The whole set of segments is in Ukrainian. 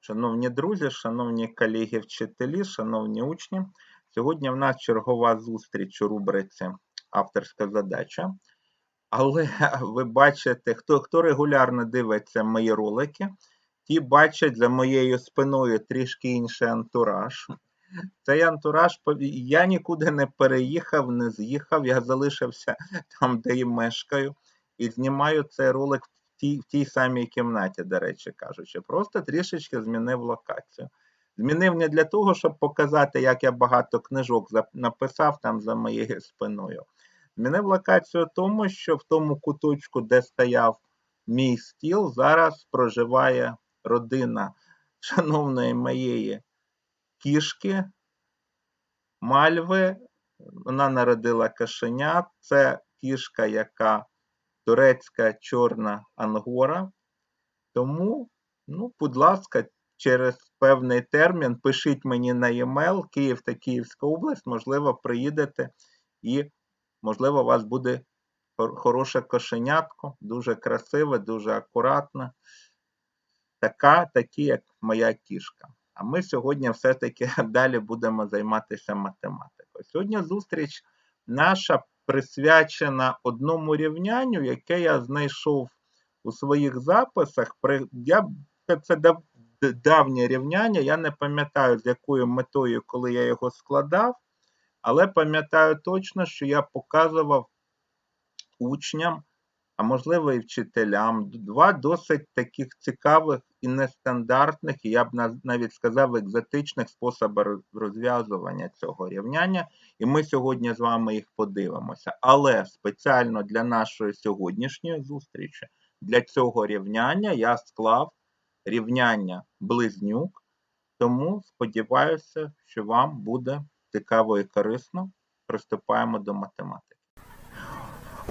Шановні друзі, шановні колеги вчителі, шановні учні, сьогодні в нас чергова зустріч у рубриці Авторська задача. Але ви бачите, хто, хто регулярно дивиться мої ролики, ті бачать за моєю спиною трішки інший антураж. Цей антураж, я нікуди не переїхав, не з'їхав, я залишився там, де і мешкаю, і знімаю цей ролик в тій, в тій самій кімнаті, до речі кажучи. Просто трішечки змінив локацію. Змінив не для того, щоб показати, як я багато книжок написав там за моєю спиною. Змінив локацію тому, що в тому куточку, де стояв мій стіл, зараз проживає родина шановної моєї кішки Мальви. Вона народила кошенят. Це кішка, яка турецька чорна ангора. Тому, ну, будь ласка, через певний термін пишіть мені на e-mail Київ та Київська область, можливо, приїдете і, можливо, у вас буде хороше кошенятко, дуже красиве, дуже акуратне, така, такі, як моя кішка. А ми сьогодні все-таки далі будемо займатися математикою. Сьогодні зустріч наша присвячена одному рівнянню, яке я знайшов у своїх записах. Я... це- давнє рівняння, я не пам'ятаю, з якою метою, коли я його складав, але пам'ятаю точно, що я показував учням, а можливо і вчителям, два досить таких цікавих і нестандартних, і я б навіть сказав, екзотичних способи розв'язування цього рівняння. І ми сьогодні з вами їх подивимося. Але спеціально для нашої сьогоднішньої зустрічі, для цього рівняння я склав рівняння близнюк, тому сподіваюся, що вам буде цікаво і корисно. Приступаємо до математики.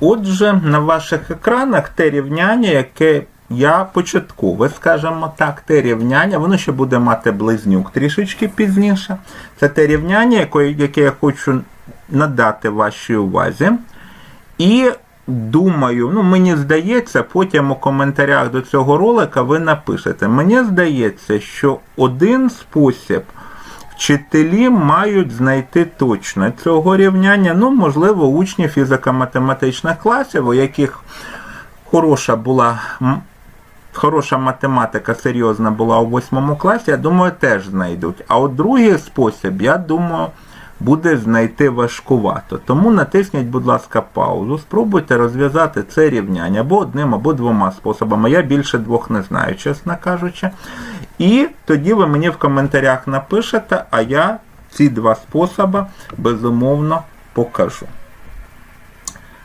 Отже, на ваших екранах те рівняння, яке я початкове, скажімо так, те рівняння, воно ще буде мати близнюк трішечки пізніше. Це те рівняння, яке, я хочу надати вашій увазі. І думаю, ну мені здається, потім у коментарях до цього ролика ви напишете. Мені здається, що один спосіб вчителі мають знайти точно цього рівняння. Ну, можливо, учні фізико-математичних класів, у яких хороша була. Хороша математика серйозна була у восьмому класі, я думаю, теж знайдуть. А от другий спосіб, я думаю, буде знайти важкувато. Тому натисніть, будь ласка, паузу, спробуйте розв'язати це рівняння або одним, або двома способами. Я більше двох не знаю, чесно кажучи. І тоді ви мені в коментарях напишете, а я ці два способи безумовно покажу.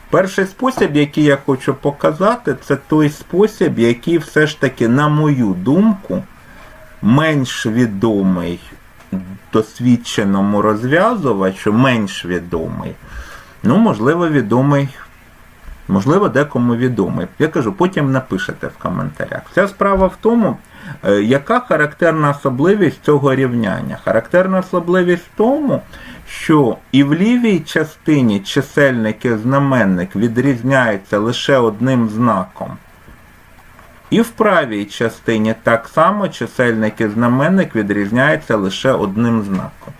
Перший спосіб, який я хочу показати, це той спосіб, який все ж таки, на мою думку, менш відомий досвідченому розв'язувачу, менш відомий. Ну, можливо, відомий, можливо, декому відомий. Я кажу, потім напишете в коментарях. Вся справа в тому, е, яка характерна особливість цього рівняння? Характерна особливість в тому, що і в лівій частині чисельник і знаменник відрізняються лише одним знаком. І в правій частині так само чисельник і знаменник відрізняються лише одним знаком.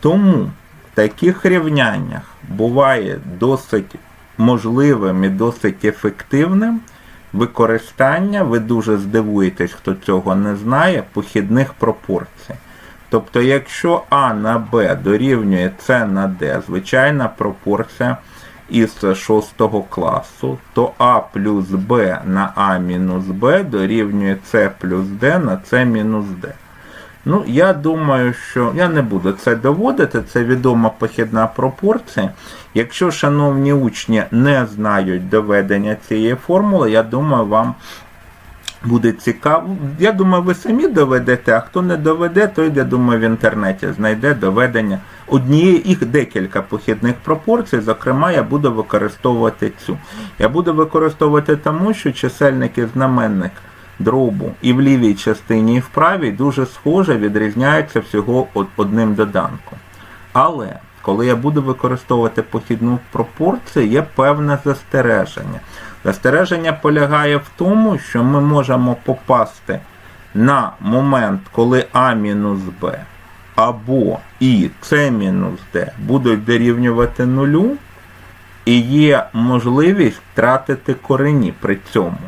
Тому в таких рівняннях буває досить можливим і досить ефективним використання, ви дуже здивуєтесь, хто цього не знає, похідних пропорцій. Тобто, якщо А на Б дорівнює С на Д, звичайна пропорція із 6 класу, то А плюс Б на А мінус Б дорівнює С плюс Д на С мінус Д. Ну, я думаю, що я не буду це доводити, це відома похідна пропорція. Якщо, шановні учні, не знають доведення цієї формули, я думаю, вам буде цікаво. Я думаю, ви самі доведете, а хто не доведе, той, я думаю, в інтернеті знайде доведення однієї їх декілька похідних пропорцій. Зокрема, я буду використовувати цю. Я буду використовувати тому, що чисельник і знаменник дробу і в лівій частині, і в правій дуже схоже відрізняються всього одним доданком. Але коли я буду використовувати похідну пропорцію, є певне застереження. Застереження полягає в тому, що ми можемо попасти на момент, коли А мінус Б або і С мінус Д будуть дорівнювати нулю, і є можливість втратити корені при цьому.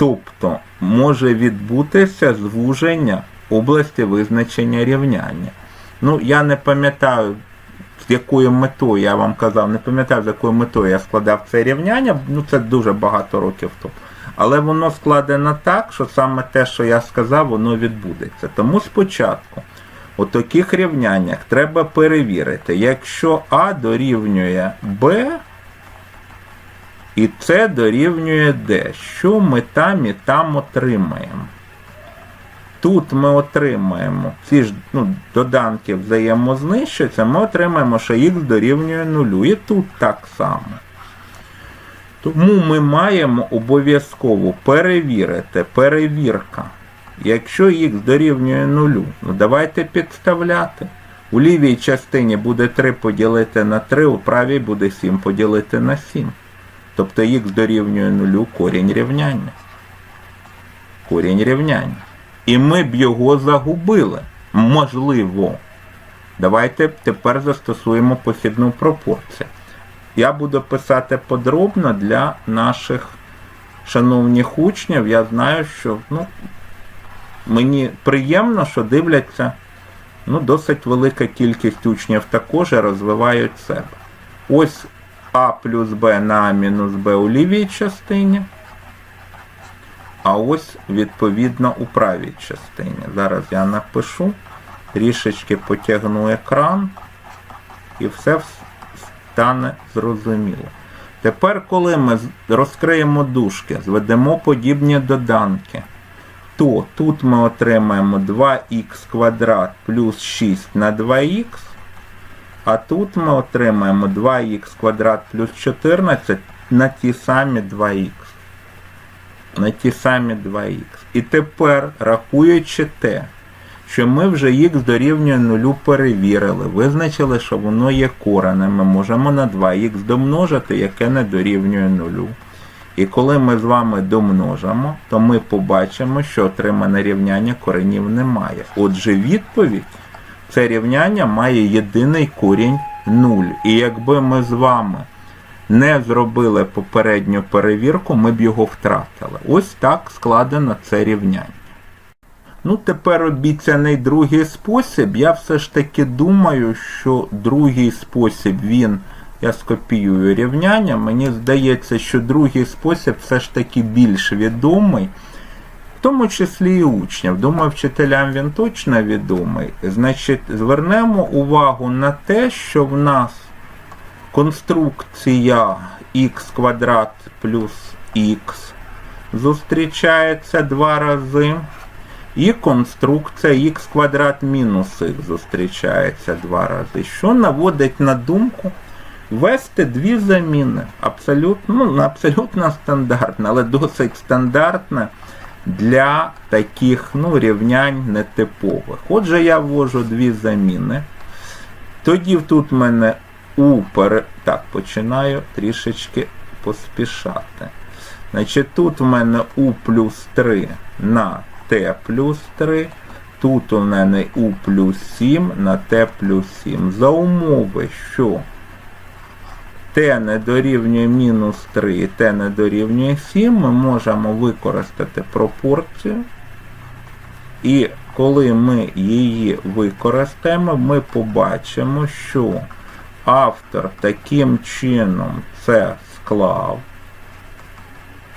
Тобто може відбутися звуження області визначення рівняння. Ну, я не пам'ятаю, з якою метою я вам казав, не пам'ятаю, з якою метою я складав це рівняння, ну це дуже багато років тому. Але воно складено так, що саме те, що я сказав, воно відбудеться. Тому спочатку у таких рівняннях треба перевірити, якщо А дорівнює Б, і С дорівнює Д, що ми там і там отримаємо. Тут ми отримаємо ці ж ну, доданки взаємознищуються, ми отримаємо, що х дорівнює нулю. І тут так само. Тому ми маємо обов'язково перевірити, перевірка. Якщо х дорівнює нулю, ну давайте підставляти. У лівій частині буде 3 поділити на 3, у правій буде 7 поділити на 7. Тобто х дорівнює нулю корінь рівняння. Корінь рівняння. І ми б його загубили. Можливо. Давайте тепер застосуємо похідну пропорцію. Я буду писати подробно для наших шановних учнів. Я знаю, що ну, мені приємно, що дивляться ну, досить велика кількість учнів також розвивають себе. Ось А плюс Б на А мінус Б у лівій частині. А ось відповідно у правій частині. Зараз я напишу, трішечки потягну екран, і все стане зрозуміло. Тепер, коли ми розкриємо дужки, зведемо подібні доданки, то тут ми отримаємо 2х квадрат плюс 6 на 2х, а тут ми отримаємо 2х квадрат плюс 14 на ті самі 2х на ті самі 2х. І тепер, рахуючи те, що ми вже х дорівнює нулю перевірили, визначили, що воно є коренем, ми можемо на 2х домножити, яке не дорівнює нулю. І коли ми з вами домножимо, то ми побачимо, що отримане рівняння коренів немає. Отже, відповідь це рівняння має єдиний корінь 0. І якби ми з вами не зробили попередню перевірку, ми б його втратили. Ось так складено це рівняння. Ну, тепер обіцяний другий спосіб. Я все ж таки думаю, що другий спосіб він. Я скопіюю рівняння. Мені здається, що другий спосіб все ж таки більш відомий, в тому числі і учнів. Думаю, вчителям він точно відомий. Значить, звернемо увагу на те, що в нас конструкція х квадрат плюс х зустрічається два рази. І конструкція х квадрат мінус х зустрічається два рази, що наводить на думку ввести дві заміни. Абсолютно, ну, абсолютно стандартне, але досить стандартне для таких ну, рівнянь нетипових. Отже, я ввожу дві заміни. Тоді тут в мене у пере... Так, починаю трішечки поспішати. Значить, тут в мене у плюс 3 на t плюс 3. Тут у мене у плюс 7 на t плюс 7. За умови, що t не дорівнює мінус 3 і t не дорівнює 7, ми можемо використати пропорцію. І коли ми її використаємо, ми побачимо, що автор таким чином це склав,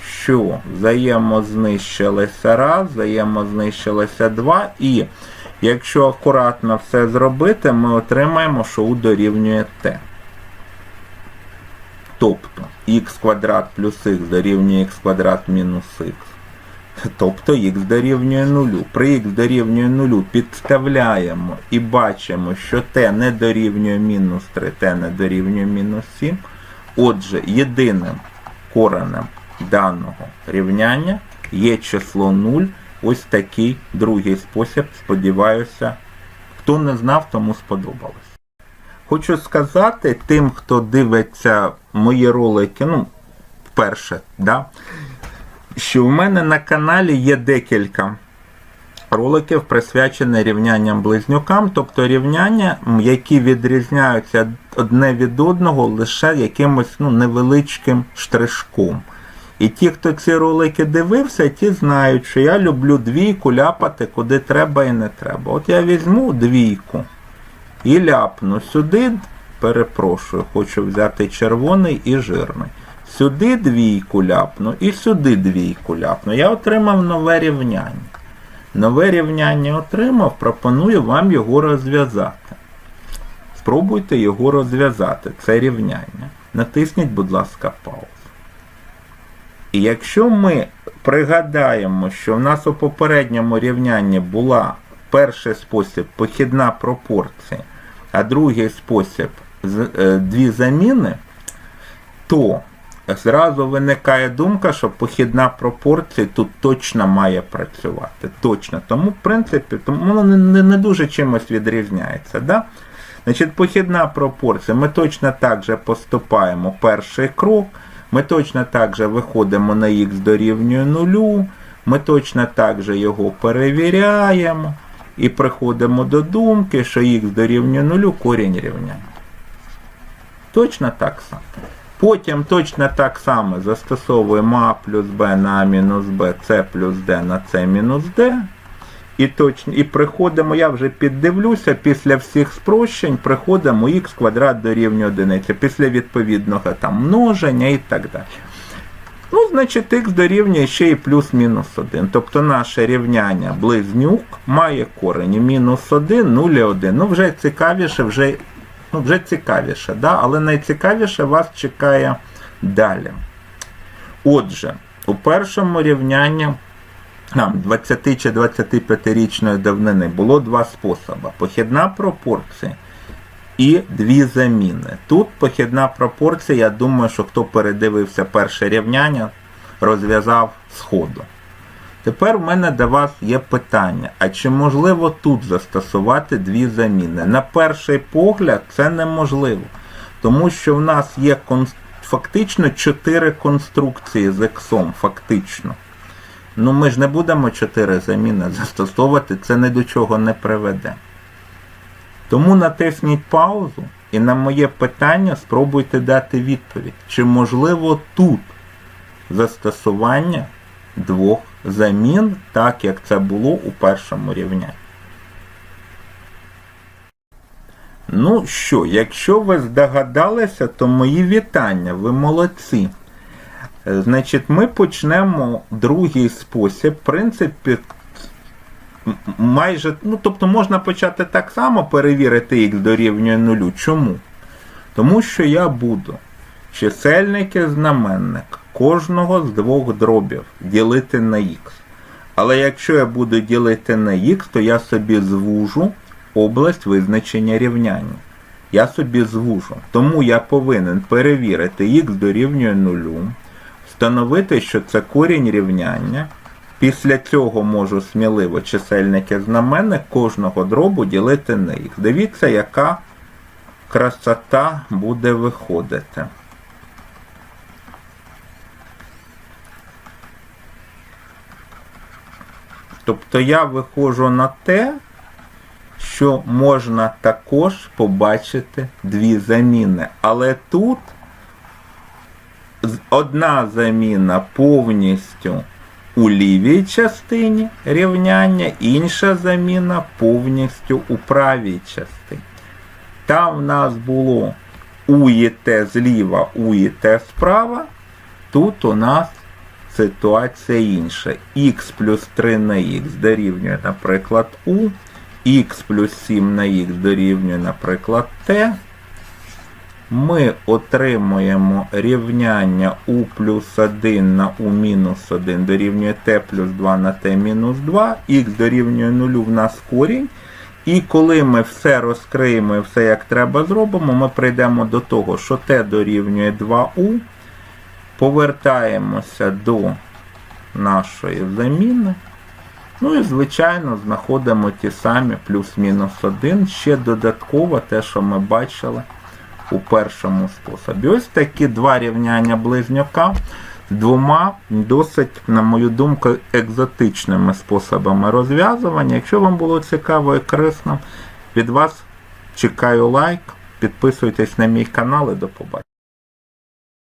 що взаємознищилися раз, взаємознищилися два, і якщо акуратно все зробити, ми отримаємо, що у дорівнює t. Тобто х квадрат плюс х дорівнює х квадрат мінус х. Тобто х дорівнює нулю. При х дорівнює нулю підставляємо і бачимо, що t не дорівнює мінус 3, t не дорівнює мінус 7. Отже, єдиним коренем даного рівняння є число 0. Ось такий другий спосіб. Сподіваюся, хто не знав, тому сподобалось. Хочу сказати тим, хто дивиться мої ролики, ну, вперше, да, що в мене на каналі є декілька роликів присвячені рівнянням близнюкам, тобто рівняння, які відрізняються одне від одного лише якимось ну, невеличким штришком. І ті, хто ці ролики дивився, ті знають, що я люблю двійку ляпати куди треба і не треба. От я візьму двійку і ляпну сюди, перепрошую, хочу взяти червоний і жирний. Сюди двійку ляпну і сюди двійку ляпну. Я отримав нове рівняння. Нове рівняння отримав, пропоную вам його розв'язати. Спробуйте його розв'язати, це рівняння. Натисніть, будь ласка, паузу. І якщо ми пригадаємо, що в нас у попередньому рівнянні була перший спосіб похідна пропорція, а другий спосіб е, дві заміни, то зразу виникає думка, що похідна пропорція тут точно має працювати. Точно. Тому, в принципі, тому воно не, не, не дуже чимось відрізняється. Да? Значить, похідна пропорція. Ми точно так же поступаємо перший крок. Ми точно так же виходимо на х дорівнює нулю. Ми точно так же його перевіряємо. І приходимо до думки, що х дорівнює нулю корінь рівняння. Точно так само. Потім точно так само застосовуємо а плюс b на а мінус b, c плюс d на c мінус d. І, точно, і приходимо, я вже піддивлюся, після всіх спрощень приходимо х квадрат дорівнює одиниці, після відповідного там множення і так далі. Ну, значить, х дорівнює ще і плюс-мінус 1. Тобто наше рівняння близнюк має корені мінус 1, 0 і 1. Ну, вже цікавіше, вже, ну, вже цікавіше, да? але найцікавіше вас чекає далі. Отже, у першому рівнянні нам 20 чи 25-річної давнини було два способи: похідна пропорція і дві заміни. Тут похідна пропорція, я думаю, що хто передивився перше рівняння, розв'язав сходу. Тепер в мене до вас є питання: а чи можливо тут застосувати дві заміни? На перший погляд, це неможливо, тому що в нас є фактично чотири конструкції з іксом, фактично. Ну ми ж не будемо чотири заміни застосовувати, це ні до чого не приведе. Тому натисніть паузу і на моє питання спробуйте дати відповідь, чи можливо тут застосування двох замін, так як це було у першому рівнянні. Ну що, якщо ви здогадалися, то мої вітання, ви молодці. Е, Значить, ми почнемо другий спосіб. В принципі, м- майже, ну, тобто можна почати так само перевірити х дорівнює нулю. Чому? Тому що я буду чисельники знаменник кожного з двох дробів ділити на х. Але якщо я буду ділити на х, то я собі звужу область визначення рівняння. Я собі звужу. Тому я повинен перевірити х дорівнює нулю, встановити, що це корінь рівняння. Після цього можу сміливо чисельники знаменник кожного дробу ділити на х. Дивіться, яка красота буде виходити. Тобто я виходжу на те, що можна також побачити дві заміни. Але тут одна заміна повністю у лівій частині рівняння, інша заміна повністю у правій частині. Там в нас було у і Т зліва, у і Т справа. Тут у нас ситуація інша. Х плюс 3 на х дорівнює, наприклад, у, х плюс 7 на х дорівнює, наприклад, Т. Ми отримуємо рівняння у плюс 1 на у мінус 1 дорівнює t плюс 2 на t мінус 2, х дорівнює 0 в нас корінь. І коли ми все розкриємо і все як треба зробимо, ми прийдемо до того, що t дорівнює 2u, повертаємося до нашої заміни. Ну і, звичайно, знаходимо ті самі плюс-мінус 1, ще додатково те, що ми бачили у першому способі. Ось такі два рівняння близнюка. двома досить, на мою думку, екзотичними способами розв'язування. Якщо вам було цікаво і корисно, від вас чекаю лайк, підписуйтесь на мій канал і до побачення.